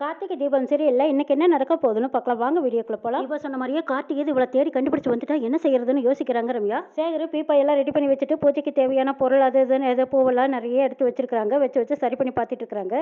கார்த்திகை தீபம் சரியில்லை இன்னைக்கு என்ன நடக்க போகுதுன்னு பார்க்கலாம். வாங்க வீடியோக்குள்ள போலாம். இப்போ சொன்ன மாதிரியே கார்த்திகை இவ்வளோ தேடி கண்டுபிடிச்சு வந்துட்டா என்ன செய்யறதுன்னு யோசிக்கிறாங்க ரம்யா. சேகர் பீப்பா எல்லாம் ரெடி பண்ணி வச்சுட்டு பூஜைக்கு தேவையான பொருள் அது இதுன்னு எதோ பூவெல்லாம் நிறைய எடுத்து வச்சிருக்காங்க வச்சு வச்சு சரி பண்ணி பார்த்துட்டு இருக்காங்க.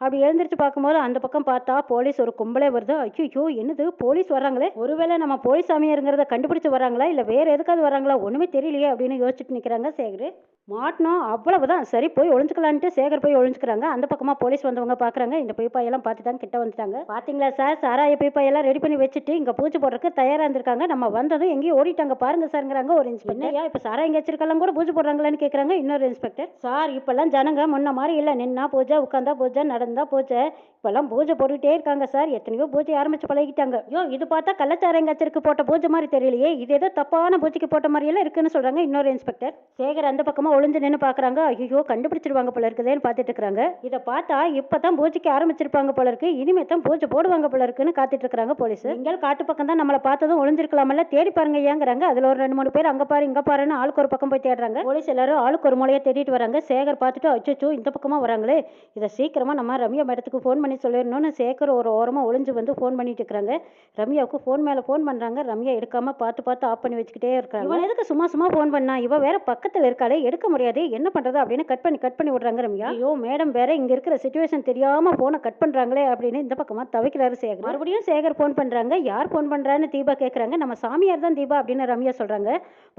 அப்படி எழுந்திரிச்சு பார்க்கும்போது அந்த பக்கம் பார்த்தா போலீஸ் ஒரு கும்பலே வருது. ஐயோ என்னது? போலீஸ் வராங்களே ஒருவேளை நம்ம போலீஸ் சாமியாருங்கிறத கண்டுபிடிச்சு வராங்களா இல்லை வேற எதுக்காவது வராங்களா ஒன்றுமே தெரியலையே அப்படின்னு யோசிச்சுட்டு நிற்கிறாங்க சேகர். மாட்டினோம் அவ்வளவுதான். சரி போய் ஒளிஞ்சுக்கலான்ட்டு சேகர் போய் ஒளிஞ்சுக்கிறாங்க. அந்த பக்கமா போலீஸ் வந்தவங்க பாக்குறாங்க. இந்த பீப்பாயெல்லாம் பார்த்துட்டாங்க கிட்ட வந்துட்டாங்க. பாத்தீங்களா சார்? சாராய பீப்பாயெல்லாம் ரெடி பண்ணி வச்சுட்டு இங்க பூஜை போடுறதுக்கு தயாரா இருந்திருக்காங்க. நம்ம வந்ததும் எங்கேயும் ஓடிட்டாங்க பாருங்க சார்ங்கிறாங்க ஒரு இன்ஸ்பெக்டர் ஐயா இப்ப சாராயம் வச்சிருக்கலாம் கூட பூஜை போடுறாங்களான்னு கேக்குறாங்க இன்னொரு இன்ஸ்பெக்டர் சார் இப்பெல்லாம் ஜனங்க முன்ன மாதிரி இல்ல. நின்னா பூஜை உட்காந்தா பூஜை நடந்தா பூஜை. இப்பெல்லாம் பூஜை போட்டுக்கிட்டே இருக்காங்க சார். எத்தனையோ பூஜை ஆரம்பிச்சு பழகிட்டாங்க ஐயோ இது பார்த்தா கள்ளச்சாராயம் கத்திருக்கு போட்ட பூஜை மாதிரி தெரியலையே. இது ஏதோ தப்பான பூஜைக்கு போட்ட மாதிரியெல்லாம் இருக்குன்னு சொல்றாங்க இன்னொரு இன்ஸ்பெக்டர் சேகர் அந்த பக்கமா ஒளிஞ்சு நின்று பார்க்குறாங்க ஐயோ கண்டுபிடிச்சிருவாங்க போல இருக்குதேன்னு பார்த்துட்டு இருக்கிறாங்க. இதை பார்த்தா இப்போ தான் பூஜைக்கு ஆரம்பிச்சிருப்பாங்க போல இருக்கு. இனிமே தான் பூஜை போடுவாங்க போல இருக்குன்னு காத்துட்டு இருக்கிறாங்க போலீஸ். எங்கள் காட்டு பக்கம் தான் நம்மளை பார்த்ததும் ஒளிஞ்சிருக்கலாமல்ல. தேடி பாருங்க ஏங்கிறாங்க. அதில் ஒரு ரெண்டு மூணு பேர் அங்கே பாரு இங்கே பாருன்னு ஆளுக்கு ஒரு பக்கம் போய் தேடுறாங்க. போலீஸ் எல்லாரும் ஆளுக்கு ஒரு மூலையை தேடிட்டு வராங்க. சேகர் பார்த்துட்டு அச்சோ இந்த பக்கமாக வராங்களே. இதை சீக்கிரமாக நம்ம ரம்யா மேடத்துக்கு ஃபோன் பண்ணி சொல்லிடணும்னு சேகர் ஒரு ஓரமாக ஒளிஞ்சு வந்து ஃபோன் பண்ணிட்டு இருக்கிறாங்க. ரம்யாவுக்கு ஃபோன் மேலே ஃபோன் பண்ணுறாங்க ரம்யா எடுக்காமல் பார்த்து பார்த்து ஆஃப் பண்ணி வச்சுக்கிட்டே இருக்காங்க இவன் எதுக்கு சும்மா சும்மா ஃபோன் பண்ணா? இவன் வேற பக்கத்தில் இருக்காளே. எடுக்க முடியாது. என்ன பண்றது அப்படின்னு கட் பண்ணி கட் பண்ணி விடுறாங்க ரம்யா. ஐயோ. மேடம் வேற இங்க இருக்கிற சுச்சுவேஷன் தெரியாம போனை கட் பண்றாங்களே அப்படின்னு இந்த பக்கமா தவிக்கிறாரு சேகர். மறுபடியும் சேகர் ஃபோன் பண்றாங்க. யார் ஃபோன் பண்றான்னு தீபா கேக்குறாங்க. நம்ம சாமியார் தான் தீபா அப்படின்னு ரம்யா சொல்றாங்க.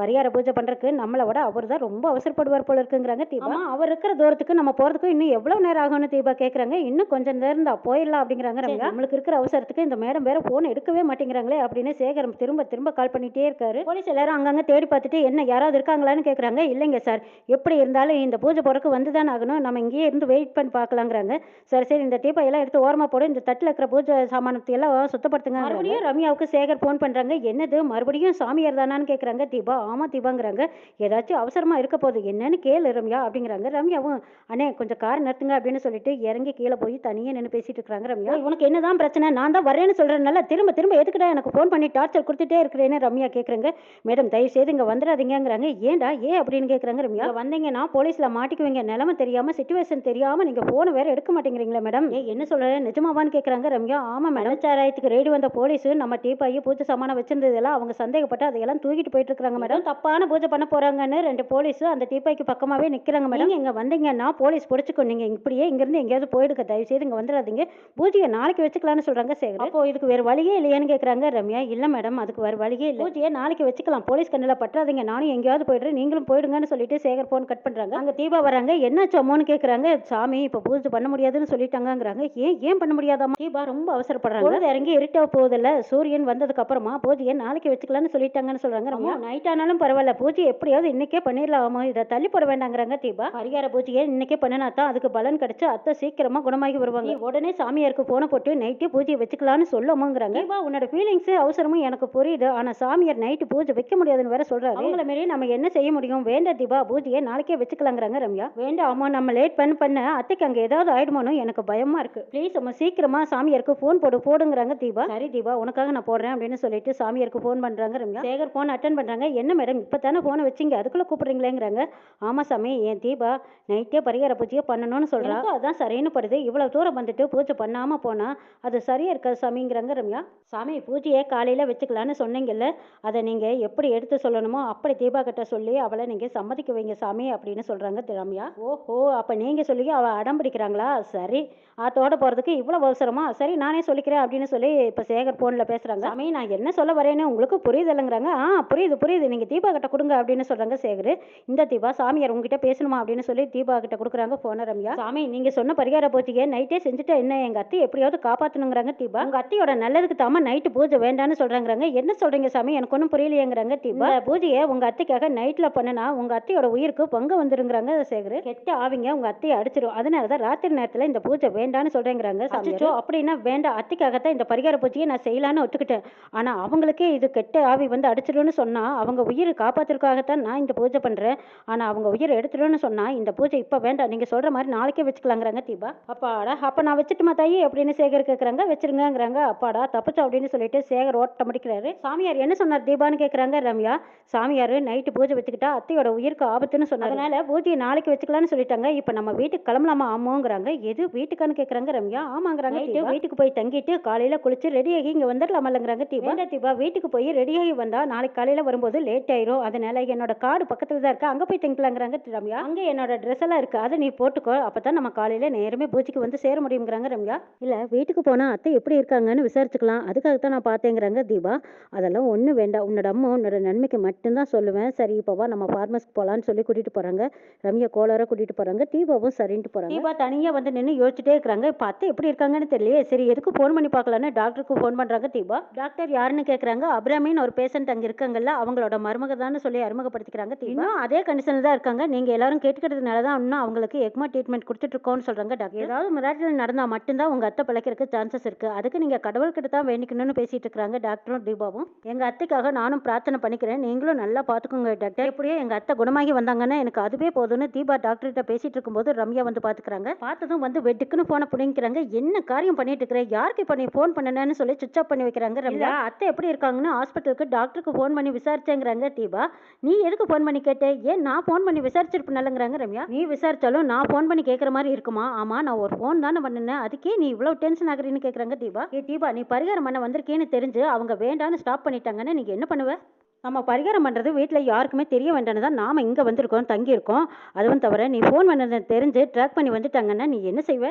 பரிகார பூஜை பண்றதுக்கு நம்மளை விட அவர் தான் ரொம்ப அவசரப்படுவார் போல இருக்குங்கிறாங்க தீபா. அவர் இருக்கிற தூரத்துக்கு நம்ம போறதுக்கு இன்னும் எவ்வளவு நேரம் ஆகும்னு தீபா கேக்குறாங்க. இன்னும் கொஞ்சம் நேரம் தான் போயிடலாம் அப்படிங்கிறாங்க ரம்யா. நம்மளுக்கு இருக்கிற அவசரத்துக்கு இந்த மேடம் வேற போன் எடுக்கவே மாட்டேங்கிறாங்களே அப்படின்னு சேகர் திரும்ப திரும்ப கால் பண்ணிட்டே இருக்காரு. போலீஸ் எல்லாரும் அங்கங்க தேடி பார்த்துட்டு என்ன யாராவது இருக்காங்களான்னு கேக்குறாங்க. இல்லைங்க சார். எப்படி இருந்தாலும் இந்த பூஜை போறதுக்கு வந்து தான் ஆகணும். நம்ம இங்கேயே இருந்து வெயிட் பண்ணி பார்க்கலாங்கிறாங்க. சரி சரி இந்த டீப்பை எல்லாம் எடுத்து ஓரமா போடு. இந்த தட்டில் இருக்கிற பூஜை சாமானத்தை எல்லாம் சுத்தப்படுத்துங்க. மறுபடியும் ரம்யாவுக்கு சேகர் ஃபோன் பண்றாங்க. என்னது? மறுபடியும் சாமியார் தானான்னு கேக்குறாங்க. தீபா ஆமா தீபாங்கிறாங்க. ஏதாச்சும் அவசரமா இருக்க போகுது. என்னன்னு கேளு ரம்யா அப்படிங்கிறாங்க. ரம்யாவும் அண்ணே கொஞ்சம் கார் நிறுத்துங்க அப்படின்னு சொல்லிட்டு இறங்கி கீழே போய் தனியா நின்று பேசிட்டு இருக்காங்க ரம்யா. "ஏய், உனக்கு என்னதான் பிரச்சனை? நான் தான் வரேன்னு சொல்றேன்னால திரும்ப திரும்ப எதுக்குடா எனக்கு ஃபோன் பண்ணி டார்ச்சர் கொடுத்துட்டே இருக்கிறேன்னு ரம்யா கேக்குறாங்க. மேடம் தயவு செய்து இங்க வந்துடாதீங்கங்கிறாங்க. ஏன்டா ஏன் அப்படின்னு கேக்குறாங்க ரம்யா. "இங்க வந்தீங்கன்னா போலீஸ்ல மாட்டிக்குவீங்க நிலைமை தெரியாம சுச்சுவேஷன் தெரியாம நீங்க போனை வேற எடுக்க மாட்டேங்கிறீங்களா மேடம் என்ன சொல்ற நிஜமாவான்னு கேக்குறாங்க ரம்யா. ஆமா மேடம் சாராயத்துக்கு ரெய்டு வந்த போலீஸ் நம்ம டீப்பாயி பூஜை சாமானம் வச்சிருந்ததெல்லாம் அவங்க சந்தேகப்பட்டு அதையெல்லாம் தூக்கிட்டு போயிட்டு இருக்காங்க மேடம் தப்பான பூஜை பண்ண போறாங்கன்னு ரெண்டு போலீஸ் அந்த டீப்பாய்க்கு பக்கமாவே நிக்கிறாங்க மேடம் இங்க வந்தீங்கன்னா போலீஸ் பிடிச்சிக்கோ நீங்க இப்படியே இங்க இருந்து எங்கேயாவது போயிடுங்க. தயவு செய்து இங்க வந்துடாதீங்க. பூஜையை நாளைக்கு வச்சுக்கலாம்னு சொல்றாங்க சேகர். அப்போ இதுக்கு வேற வழியே இல்லையான்னு கேக்குறாங்க ரம்யா. இல்ல மேடம் அதுக்கு வேற வழியே இல்லை. பூஜையை நாளைக்கு வச்சுக்கலாம். போலீஸ் கண்ணில் பற்றாதீங்க. நானும் எங்கேயாவது போயிடுறேன். நீங்களும் போயிடுங்கன்னு சொல்லிட்டு சேகர் போன் கட் பண்றாங்க. அங்க தீபா வராங்க. என்னாச்சு அம்மோன்னு கேக்குறாங்க. சாமி இப்ப பூஜை பண்ண முடியாதுன்னு சொல்லிட்டாங்கங்கிறாங்க. ஏன் ஏன் பண்ண முடியாதாமா தீபா ரொம்ப அவசரப்படுறாங்க. இறங்கி இருட்ட போகுதுல்ல. சூரியன் வந்ததுக்கு அப்புறமா பூஜையை நாளைக்கு வச்சுக்கலாம்னு சொல்லிட்டாங்கன்னு சொல்றாங்க. ரம்யா நைட் ஆனாலும் பரவாயில்ல. பூஜை எப்படியாவது இன்னைக்கே பண்ணிடலாமா இதை தள்ளி போட வேண்டாங்கிறாங்க தீபா. பரிகார பூஜையை இன்னைக்கே பண்ணினா தான் அதுக்கு பலன் கிடைச்சு அத்தை சீக்கிரமா குணமாகி வருவாங்க. உடனே சாமியாருக்கு போன போட்டு நைட்டே பூஜையை வச்சுக்கலாம்னு சொல்லமுங்கிறாங்க தீபா உன்னோட ஃபீலிங்ஸ் அவசரமும் எனக்கு புரியுது. ஆனா சாமியார் நைட்டு பூஜை வைக்க முடியாதுன்னு வேற சொல்றாரு. அவங்கள மாரி நம்ம என்ன செய்ய முடியும்? வேண்டாம் தீபா. பூஜையை நாளைக்கே வச்சுக்கலாங்கிறாங்க ரம்யா. வேண்டாம் அம்மா நம்ம லேட் பண்ண பண்ண. அத்தைக்கு அங்கே ஏதாவது ஆயிடுமானோ எனக்கு பயமா இருக்கு. ப்ளீஸ் நம்ம சீக்கிரமா சாமியாருக்கு ஃபோன் போடு போடுங்கிறாங்க தீபா. சரி தீபா உனக்காக நான் போடுறேன் அப்படின்னு சொல்லிட்டு சாமியாருக்கு ஃபோன் பண்றாங்க ரம்யா. சேகர் ஃபோன் அட்டன் பண்றாங்க. என்ன மேடம் இப்பதானே ஃபோனை வச்சீங்க? அதுக்குள்ள கூப்பிடுறீங்களேங்கிறாங்க. ஆமா சாமி என் தீபா நைட்டே பரிகார பூஜையை பண்ணணும்னு சொல்றாங்க அதான் சரின்னு படுது. இவ்வளவு தூரம் வந்துட்டு பூஜை பண்ணாம போனா அது சரியா இருக்காது சாமிங்கிறாங்க ரம்யா. சாமி பூஜையை காலையில வச்சுக்கலான்னு சொன்னீங்கல்ல. அதை நீங்க எப்படி எடுத்து சொல்லணுமோ அப்படி தீபா கிட்ட சொல்லி அவளை நீங்க சம்மதிக்க வைங்க சாமி அப்படின்னு சொல்கிறாங்க தி- ஓஹோ அப்போ நீங்கள் சொல்லி அவள் அடம் பிடிக்கிறாங்களா? சரி ஆத்தோட போறதுக்கு இவ்வளோ அவசரமா? சரி நானே சொல்லிக்கிறேன் அப்படின்னு சொல்லி இப்போ சேகர் ஃபோனில் பேசுகிறாங்க சாமி நான் என்ன சொல்ல வரேன்னு உங்களுக்கு புரியுதில்லைங்கிறாங்க. ஆ புரியுது புரியுது. நீங்கள் தீபா கிட்ட கொடுங்க அப்படின்னு சொல்கிறாங்க சேகர். இந்த தீபா சாமியார் உங்ககிட்ட பேசணுமா அப்படின்னு சொல்லி தீபா கிட்ட கொடுக்குறாங்க போன ரம்யா. சாமி நீங்கள் சொன்ன பரிகார பூஜையை நைட்டே செஞ்சுட்டு என்ன? எங்கள் அத்தை எப்படியாவது காப்பாற்றணுங்கிறாங்க தீபா. உங்கள் அத்தையோட நல்லதுக்கு தாம நைட்டு பூஜை வேண்டான்னு சொல்கிறாங்கிறாங்க என்ன சொல்கிறீங்க சாமி? எனக்கு ஒன்றும் புரியலையேங்கிறாங்க தீபா. பூஜையை உங்கள் அத்தைக்காக நைட்டில் பண்ணுனா உங்கள் அத்தையோட உயிருக்கு பங்கு வந்துருங்கிறாங்க சேகர். கெட்ட ஆவிங்க உங்க அத்தையை அடிச்சிடும் அதனால தான் ராத்திரி நேரத்தில் இந்த பூஜை வேண்டான்னு சொல்றேங்கிறாங்க அச்சோ அப்படின்னா வேண்டாம். அத்தைக்காகத்தான் இந்த பரிகார பூஜையை நான் செய்யலான்னு ஒத்துக்கிட்டேன். ஆனால் அவங்களுக்கே இது கெட்ட ஆவி வந்து அடிச்சிடும்னு சொன்னால் அவங்க உயிர் காப்பாற்றுறதுக்காகத்தான் நான் இந்த பூஜை பண்ணுறேன் ஆனால் அவங்க உயிரை எடுத்துடும்னு சொன்னால் இந்த பூஜை இப்போ வேண்டாம். நீங்கள் சொல்கிற மாதிரி நாளைக்கே வச்சுக்கலாங்கிறாங்க தீபா. அப்பாடா அப்போ நான் வச்சுட்டுமா தாயி அப்படின்னு சேகர் கேட்குறாங்க வச்சிருங்கிறாங்க அப்பாடா தப்பிச்சா அப்படின்னு சொல்லிட்டு சேகர் ஓட்ட முடிக்கிறாரு சாமியார் என்ன சொன்னார் தீபான்னு கேட்குறாங்க ரம்யா. சாமியார் நைட்டு பூஜை வச்சுக்கிட்டா அத்தையோட உயிருக்கு ஆபத்து ஆபத்துன்னு சொன்னாங்க அதனால பூஜையை நாளைக்கு வச்சுக்கலாம்னு சொல்லிட்டாங்க. இப்போ நம்ம வீட்டுக்கு கிளம்பலாமா? ஆமாங்கிறாங்க. எது வீட்டுக்கான்னு கேட்குறாங்க ரம்யா? ஆமாங்கிறாங்க வீட்டுக்கு போய் தங்கிட்டு காலையில குளிச்சு ரெடியாகி இங்க வந்துடலாமல்லங்கிறாங்க தீபா. தீபா? வீட்டுக்கு போய் ரெடியாகி வந்தா நாளைக்கு காலையில வரும்போது லேட் ஆயிரும். அதனால என்னோட கார்டு பக்கத்துல தான் இருக்கு. அங்க போய் தங்கிக்கலாங்கிறாங்க ரம்யா. அங்க என்னோட ட்ரெஸ் எல்லாம் இருக்கு. அதை நீ போட்டுக்கோ. அப்பதான் நம்ம காலையில நேரமே பூஜைக்கு வந்து சேர முடியுங்கிறாங்க ரம்யா. இல்ல வீட்டுக்கு போனா அத்தை எப்படி இருக்காங்கன்னு விசாரிச்சுக்கலாம். அதுக்காக தான் நான் பார்த்தேங்கிறாங்க தீபா. அதெல்லாம் ஒன்றும் வேண்டாம். உன்னோட அம்மா உன்னோட நன்மைக்கு மட்டும்தான் சொல்லுவேன். சரி இப்போ வா நம்ம ஃபார்மஸ்க்கு போகலான்னு சொல்லி கூட்டிட்டு போறாங்க. ரம்யா கோளார கூட்டிட்டு போறாங்க. தீபாவும் சரின்ட்டு போறாங்க. தீபா தனியா வந்து நின்று யோசிச்சுட்டே இருக்கிறாங்க. இப்போ அத்தை எப்படி இருக்காங்கன்னு தெரியலையே. சரி எதுக்கு ஃபோன் பண்ணி பார்க்கலான்னு டாக்டருக்கு ஃபோன் பண்றாங்க தீபா. டாக்டர் யாருன்னு கேட்குறாங்க அப்ராமின்னு ஒரு பேஷண்ட் அங்க இருக்காங்கல்ல அவங்களோட மருமக தான் சொல்லி அறிமுகப்படுத்திக்கிறாங்க தீபா. இன்னும் அதே கண்டிஷனில் தான் இருக்காங்க. நீங்க எல்லாரும் கேட்டுக்கிறதுனால தான் இன்னும் அவங்களுக்கு எக்மா ட்ரீட்மெண்ட் கொடுத்துட்டு இருக்கோம்னு சொல்றாங்க டாக்டர் ஏதாவது மிராட்டில் நடந்தா மட்டும்தான் உங்க அத்தை பிழைக்கிறதுக்கு சான்சஸ் இருக்கு. அதுக்கு நீங்க கடவுள்கிட்ட தான் வேண்டிக்கணும்னு பேசிட்டு இருக்காங்க டாக்டரும் தீபாவும். எங்க அத்தைக்காக நானும் பிரார்த்தனை பண்ணிக்கிறேன். நீங்களும் நல்லா பாத்துக்கோங்க டாக்டர் எப்படியோ எங்க அத்தை குணமாகி வந்தாங்கன்னா எனக்கு அதுவே போதும்னு தீபா டாக்டர்கிட்ட பேசிட்டு இருக்கும்போது ரம்யா வந்து பாத்துக்கிறாங்க. பார்த்ததும் வந்து வெட்டுக்குன்னு போனை பிடிங்கிறாங்க என்ன காரியம் பண்ணிட்டு இருக்கிற? யாருக்கு இப்போ நீ ஃபோன் பண்ணனேன்னு சொல்லி சுவிச் ஆஃப் பண்ணி வைக்கிறாங்க ரம்யா. அத்தை எப்படி இருக்காங்கன்னு ஹாஸ்பிட்டலுக்கு டாக்டருக்கு ஃபோன் பண்ணி விசாரிச்சேங்கிறாங்க தீபா. நீ எதுக்கு ஃபோன் பண்ணி கேட்ட? ஏன் நான் ஃபோன் பண்ணி விசாரிச்சிருப்பேன்லங்கிறாங்க ரம்யா. நீ விசாரிச்சாலும் நான் ஃபோன் பண்ணி கேட்குற மாதிரி இருக்குமா? ஆமா நான் ஒரு ஃபோன் தானே பண்ணினேன் அதுக்கே நீ இவ்வளவு டென்ஷன் ஆகுறீன்னு கேட்குறாங்க தீபா. ஏ தீபா நீ பரிகாரம் பண்ண வந்திருக்கேன்னு தெரிஞ்சு அவங்க வேண்டான்னு ஸ்டாப் பண்ணிட்டாங்கன்னு நீங்க என்ன பண்ணுவ? நம்ம பரிகாரம் பண்ணுறது வீட்டில் யாருக்குமே தெரிய வேண்டாம்னு தான் நாம் இங்கே வந்திருக்கோம் தங்கியிருக்கோம். அதுவும் தவிர நீ ஃபோன் பண்ணதை தெரிஞ்சு ட்ராக் பண்ணி வந்துட்டாங்கன்னா நீ என்ன செய்வ?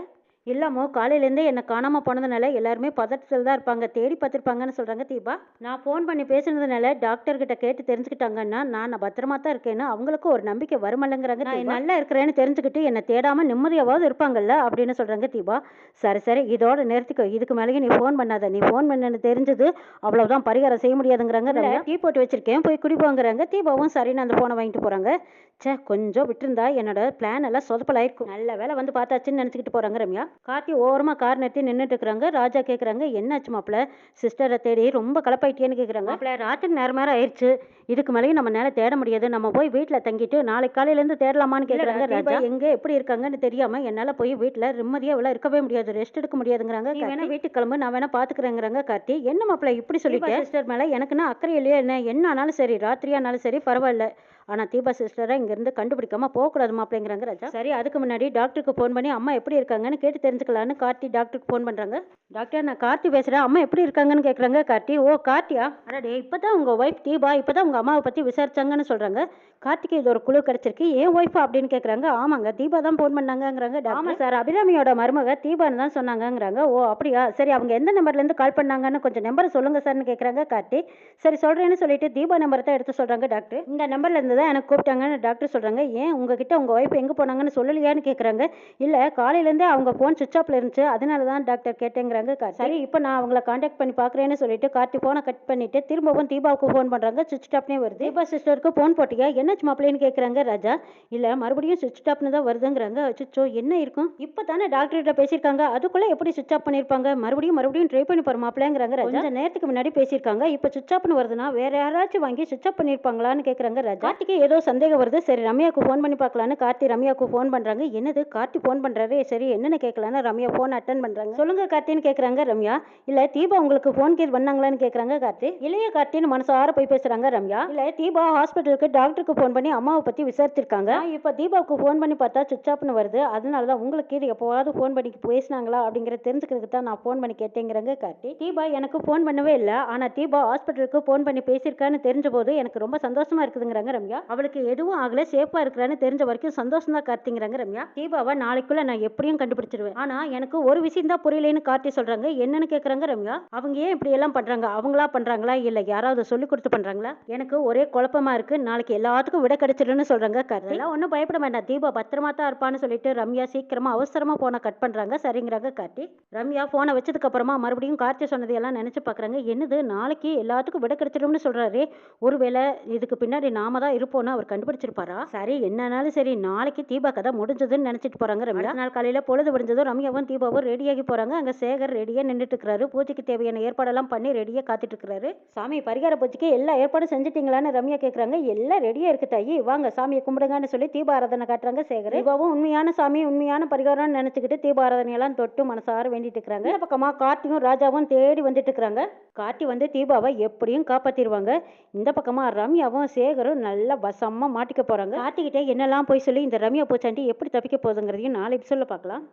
இல்லாமோ காலையிலேருந்தே என்னை காணாமல் போனதுனால எல்லாருமே பதட்டத்தில் தான் இருப்பாங்க. தேடி பார்த்துருப்பாங்கன்னு சொல்கிறாங்க தீபா. நான் ஃபோன் பண்ணி பேசுனதுனால டாக்டர்கிட்ட கேட்டு தெரிஞ்சுக்கிட்டாங்கன்னா நான் பத்திரமா தான் இருக்கேன்னு அவங்களுக்கும் ஒரு நம்பிக்கை வருமல்லங்கிறாங்க நான் நல்லா இருக்கிறேன்னு தெரிஞ்சுக்கிட்டு என்னை தேடாமல் நிம்மதியாவது இருப்பாங்கல்ல அப்படின்னு சொல்கிறாங்க தீபா. சரி சரி இதோட நிறுத்திக்கோ. இதுக்கு மேலேயும் நீ ஃபோன் பண்ணாத. நீ ஃபோன் பண்ணனு தெரிஞ்சது அவ்வளவுதான் பரிகாரம் செய்ய முடியாதுங்கிறாங்க. டீ போட்டு வச்சிருக்கேன். போய் குடிப்போங்கிறாங்க. தீபாவும் சரின்னு அந்த ஃபோனை வாங்கிட்டு போகிறாங்க ச்சே கொஞ்சம் விட்டுருந்தா என்னோட பிளான் எல்லாம் சொதப்பலாயிருக்கும். நல்ல வேலை வந்து பார்த்தாச்சுன்னு நினச்சிக்கிட்டு போகிறாங்க ரம்யா. கார்த்தி ஓரமாக கார் நிறுத்தி நின்றுட்டு இருக்கிறாங்க ராஜா கேட்குறாங்க என்னாச்சு மாப்பிள? சிஸ்டரை தேடி ரொம்ப கலப்பாயிட்டேன்னு கேட்குறாங்க மாப்பிள ராத்திரி நேரம் நேரம் ஆயிடுச்சு இதுக்கு மேலேயும் நம்ம நேரம் தேட முடியாது. நம்ம போய் வீட்டில் தங்கிட்டு நாளைக்கு காலையிலேருந்து தேடலாமான்னு கேட்குறாங்க ராஜா. எங்கே எப்படி இருக்காங்கன்னு தெரியாமல் என்னால் போய் வீட்டில் நிம்மதியாக இவ்வளோ இருக்கவே முடியாது. ரெஸ்ட் எடுக்க முடியாதுங்கிறாங்க வேணா வீட்டுக்கு கிளம்பு நான் வேணா பார்த்துக்கிறேங்கிறாங்க கார்த்தி. என்ன மாப்பிள இப்படி சொல்லிட்டு? சிஸ்டர் மேலே. எனக்குன்னா அக்கறை இல்லையா என்ன? என்ன ஆனாலும் சரி ராத்திரியானாலும் சரி பரவாயில்ல. ஆனால் தீபா சிஸ்டரை இங்கேருந்து கண்டுபிடிக்காம போகக்கூடாது மாப்பிள்ளைங்கிறாங்க ராஜா. சரி அதுக்கு முன்னாடி டாக்டருக்கு ஃபோன் பண்ணி அம்மா எப்படி இருக்காங்கன்னு கேட்டு தெரிஞ்சுக்கலான்னு கார்த்தி டாக்டருக்கு ஃபோன் பண்ணுறாங்க டாக்டர் நான் கார்த்தி பேசுகிறேன் அம்மா எப்படி இருக்காங்கன்னு கேட்குறாங்க கார்த்தி ஓ கார்த்தியா? அடடே இப்போ தான் உங்கள் ஒய்ஃப் தீபா இப்போ தான் உங்கள் அம்மாவை பற்றி விசாரிச்சாங்கன்னு சொல்கிறாங்க கார்த்திக்கு இது ஒரு குழு கிடச்சிருக்கு. ஏன் ஒய்ஃபா அப்படின்னு கேட்குறாங்க ஆமாங்க தீபா தான் ஃபோன் பண்ணாங்கங்கிறாங்க ஆமாம் சார் அபிராமியோட மருமக தீபான்னு தான் சொன்னாங்கங்கிறாங்க. ஓ அப்படியா? சரி அவங்க எந்த நம்பர்லேருந்து கால் பண்ணாங்கன்னு கொஞ்சம் நம்பரை சொல்லுங்கள் சார்னு கேட்குறாங்க கார்த்தி. சரி சொல்கிறேன்னு சொல்லிட்டு தீபா நம்பரை தான் எடுத்து சொல்கிறாங்க டாக்டர். இந்த நம்பர்ல இருந்து தான் எனக்கு கூப்பிட்டாங்கன்னு டாக்டர் சொல்கிறாங்க ஏன் உங்ககிட்ட உங்கள் ஒய்ஃப் எங்கே போனாங்கன்னு சொல்லலையான்னு கேட்குறாங்க இல்லை காலையிலேருந்தே அவங்க ஃபோன் சுவிச் ஆஃப்ல இருந்துச்சு. அதனால தான் டாக்டர் கேட்டேங்கிறாங்க. சரி இப்போ நான் அவங்கள காண்டாக்ட் பண்ணி பார்க்குறேன்னு சொல்லிட்டு கார்த்தி ஃபோனை கட் பண்ணிட்டு திரும்பவும் தீபாவுக்கு ஃபோன் பண்ணுறாங்க சுவிச் ஆஃப்னே வருது. தீபா சிஸ்டருக்கு ஃபோன் போட்டியா? என்னாச்சு மாப்பிள்ளைன்னு கேட்குறாங்க ராஜா. இல்லை மறுபடியும் சுவிச் ஆஃப்னு தான் வருதுங்கிறாங்க. அச்சோ என்ன இருக்கும்? இப்போ தானே டாக்டர்கிட்ட பேசியிருக்காங்க. அதுக்குள்ளே எப்படி சுவிச் ஆஃப் பண்ணியிருப்பாங்க? மறுபடியும் மறுபடியும் ட்ரை பண்ணி பாரு மாப்பிள்ளைங்கிறாங்க ராஜா. நேரத்துக்கு முன்னாடி பேசியிருக்காங்க. இப்போ சுவிச் ஆஃப்னு வருதுன்னா வேற யாராச்சும் வாங்கி சுவிச் ஆஃப் பண்ணியிருப்பாங்களான்னு கேட்குறாங்க ராஜா. கார்த்திக்கு ஏதோ சந்தேகம் வருது. சரி ரம்யாவுக்கு ஃபோன் பண்ணி பார்க்கலான்னு கார்த்தி ரம்யாவுக்கு ஃபோன் பண்ணுறாங்க என்னது? கார்த்தி ஃபோன் பண்ணுறாரு சரி என்னென்னு கேட்கலான்னு ரம்யா ஃபோன் அட்டன் பண்ணுறாங்க சொல்லுங்க கார்த்தின்னு கேட்குறாங்க ரம்யா. இல்லை தீபா உங்களுக்கு ஃபோன் கேஸ் பண்ணாங்களான்னு கேட்குறாங்க கார்த்தி. இளைய கார்த்தின்னு மனசார போய் பேசுகிறாங்க ரம்யா. இல்லை தீபா ஹாஸ்பிட்டலுக்கு டாக்டருக்கு ஃபோன் பண்ணி அம்மாவை பற்றி விசாரிச்சிருக்காங்க. இப்போ தீபாவுக்கு ஃபோன் பண்ணி பார்த்தா சுவிச் ஆஃப்னு வருது. அதனால தான் உங்களுக்கு இது எப்போவாவது ஃபோன் பண்ணி பேசினாங்களா அப்படிங்கிற தெரிஞ்சுக்கிறதுக்கு தான் நான் ஃபோன் பண்ணி கேட்டேங்கிறாங்க கார்த்தி. தீபா எனக்கு ஃபோன் பண்ணவே இல்லை. ஆனால் தீபா ஹாஸ்பிட்டலுக்கு ஃபோன் பண்ணி பேசியிருக்கான்னு தெரிஞ்ச போது எனக்கு ரொம்ப சந்தோஷமா இருக்குதுங்கிறாங்க ரம்யா. அவளுக்கு எதுவும் ஆகல சேஃபா இருக்கிறான்னு தெரிஞ்ச வரைக்கும் சந்தோஷம் தான் கார்த்திங்கிறாங்க ரம்யா. தீபாவை நாளைக்குள்ள நான் எப்படியும் கண்டுபிடிச்சிருவேன். ஆனால் எனக்கு ஒரு விஷயம் தான் புரியலைன்னு கார்த்தி சொல்றாங்க. என்னன்னு கேட்குறாங்க ரம்யா? அவங்க ஏன் இப்படி எல்லாம் பண்றாங்க? அவங்களா பண்றாங்களா? இல்லை யாராவது சொல்லி கொடுத்து பண்றாங்களா? எனக்கு ஒரே குழப்பமா இருக்கு. நாளைக்கு எல்லாத்துக்கும் விட கிடைச்சிடும்னு சொல்றாங்க கார்த்தி. எல்லாம் ஒன்றும் பயப்பட வேண்டாம். தீபா பத்திரமா தான் இருப்பான்னு சொல்லிட்டு ரம்யா சீக்கிரமா அவசரமா போனை கட் பண்றாங்க. சரிங்கிறாங்க கார்த்தி. ரம்யா போனை வச்சதுக்கு அப்புறமா மறுபடியும் கார்த்தி சொன்னதையெல்லாம் நினைச்சு பாக்குறாங்க. என்னது? நாளைக்கு எல்லாத்துக்கும் விட கிடைச்சிடும்னு சொல்றாரு. ஒருவேளை இதுக்கு பின்னாடி நாம தான் இருப்போம்னு அவர் கண்டுபிடிச்சிருப்பாரா? சரி என்னன்னாலும் சரி நாளைக்கு தீபா கதை முடிஞ்சதுன்னு நினைச்சிட்டு போறாங்க ரம்யா. நாள் காலையில பொழுது முடிஞ்சதும் ரம்யாவும் தீபாவும் ரெடியாகி போறாங்க. அங்க சேகர் ரெடியா நின்றுட்டு இருக்கிறாரு பூஜைக்கு தேவையான ஏற்பாடெல்லாம் பண்ணி ரெடியா காத்துட்டு இருக்கிறாரு சாமி பரிகார பூஜைக்கு எல்லா ஏற்பாடும் செஞ்சுட்டீங்களான்னு ரம்யா கேக்குறாங்க. எல்லாம் ரெடியா இருக்கு தாயி. வாங்க சாமியை கும்பிடுங்கன்னு சொல்லி தீபாராதனை காட்டுறாங்க சேகர். தீபாவும் உண்மையான சாமி உண்மையான பரிகாரம்னு நினைச்சுக்கிட்டு தீபாராதனையெல்லாம் தொட்டு மனசார வேண்டிட்டு இருக்கிறாங்க பக்கமா கார்த்தியும் ராஜாவும் தேடி வந்துட்டு இருக்கிறாங்க கார்த்தி வந்து தீபாவை எப்படியும் காப்பாத்திடுவாங்க. இந்த பக்கமா ரம்யாவும் சேகரும் நல்ல எல்லாம் வசமாக மாட்டிக்க போகிறாங்க கார்த்திகிட்ட என்னெல்லாம் போய் சொல்லி இந்த ரம்யா பூச்சாண்டி எப்படி தப்பிக்க போகுதுங்கிறதையும் நாளை எபிசோடில் பார்க்கலாம்.